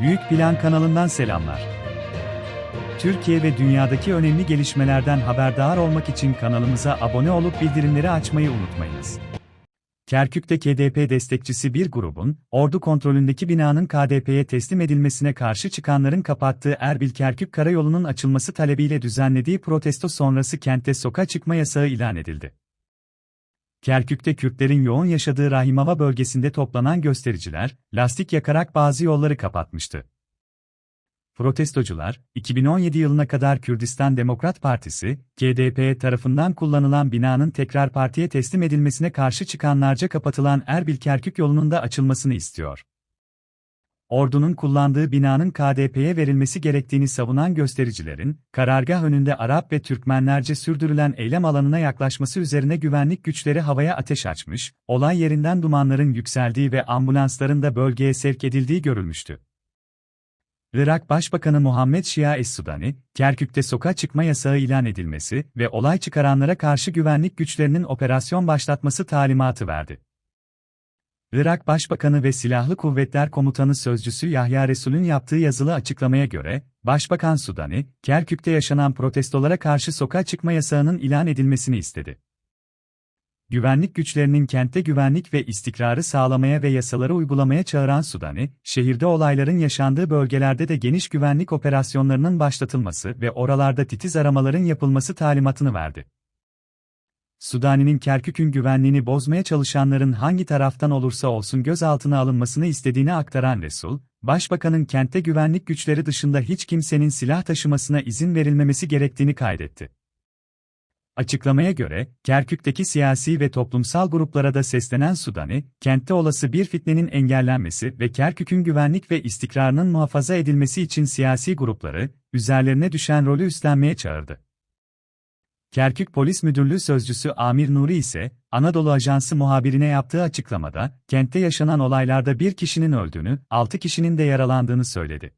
Büyük Plan kanalından selamlar. Türkiye ve dünyadaki önemli gelişmelerden haberdar olmak için kanalımıza abone olup bildirimleri açmayı unutmayınız. Kerkük'te KDP destekçisi bir grubun, ordu kontrolündeki binanın KDP'ye teslim edilmesine karşı çıkanların kapattığı Erbil-Kerkük Karayolu'nun açılması talebiyle düzenlediği protesto sonrası kentte sokağa çıkma yasağı ilan edildi. Kerkük'te Kürtlerin yoğun yaşadığı Rahimava bölgesinde toplanan göstericiler, lastik yakarak bazı yolları kapatmıştı. Protestocular, 2017 yılına kadar Kürdistan Demokrat Partisi, KDP tarafından kullanılan binanın tekrar partiye teslim edilmesine karşı çıkanlarca kapatılan Erbil-Kerkük yolunun da açılmasını istiyor. Ordunun kullandığı binanın KDP'ye verilmesi gerektiğini savunan göstericilerin, karargah önünde Arap ve Türkmenlerce sürdürülen eylem alanına yaklaşması üzerine güvenlik güçleri havaya ateş açmış, olay yerinden dumanların yükseldiği ve ambulansların da bölgeye sevk edildiği görülmüştü. Irak Başbakanı Muhammed Şia Es-Sudani, Kerkük'te sokağa çıkma yasağı ilan edilmesi ve olay çıkaranlara karşı güvenlik güçlerinin operasyon başlatması talimatı verdi. Irak Başbakanı ve Silahlı Kuvvetler Komutanı Sözcüsü Yahya Resul'ün yaptığı yazılı açıklamaya göre, Başbakan Sudani, Kerkük'te yaşanan protestolara karşı sokağa çıkma yasağının ilan edilmesini istedi. Güvenlik güçlerinin kentte güvenlik ve istikrarı sağlamaya ve yasaları uygulamaya çağıran Sudani, şehirde olayların yaşandığı bölgelerde de geniş güvenlik operasyonlarının başlatılması ve oralarda titiz aramaların yapılması talimatını verdi. Sudani'nin Kerkük'ün güvenliğini bozmaya çalışanların hangi taraftan olursa olsun gözaltına alınmasını istediğini aktaran Resul, Başbakanın kentte güvenlik güçleri dışında hiç kimsenin silah taşımasına izin verilmemesi gerektiğini kaydetti. Açıklamaya göre, Kerkük'teki siyasi ve toplumsal gruplara da seslenen Sudani, kentte olası bir fitnenin engellenmesi ve Kerkük'ün güvenlik ve istikrarının muhafaza edilmesi için siyasi grupları, üzerlerine düşen rolü üstlenmeye çağırdı. Kerkük Polis Müdürlüğü Sözcüsü Amir Nuri ise, Anadolu Ajansı muhabirine yaptığı açıklamada, kentte yaşanan olaylarda bir kişinin öldüğünü, altı kişinin de yaralandığını söyledi.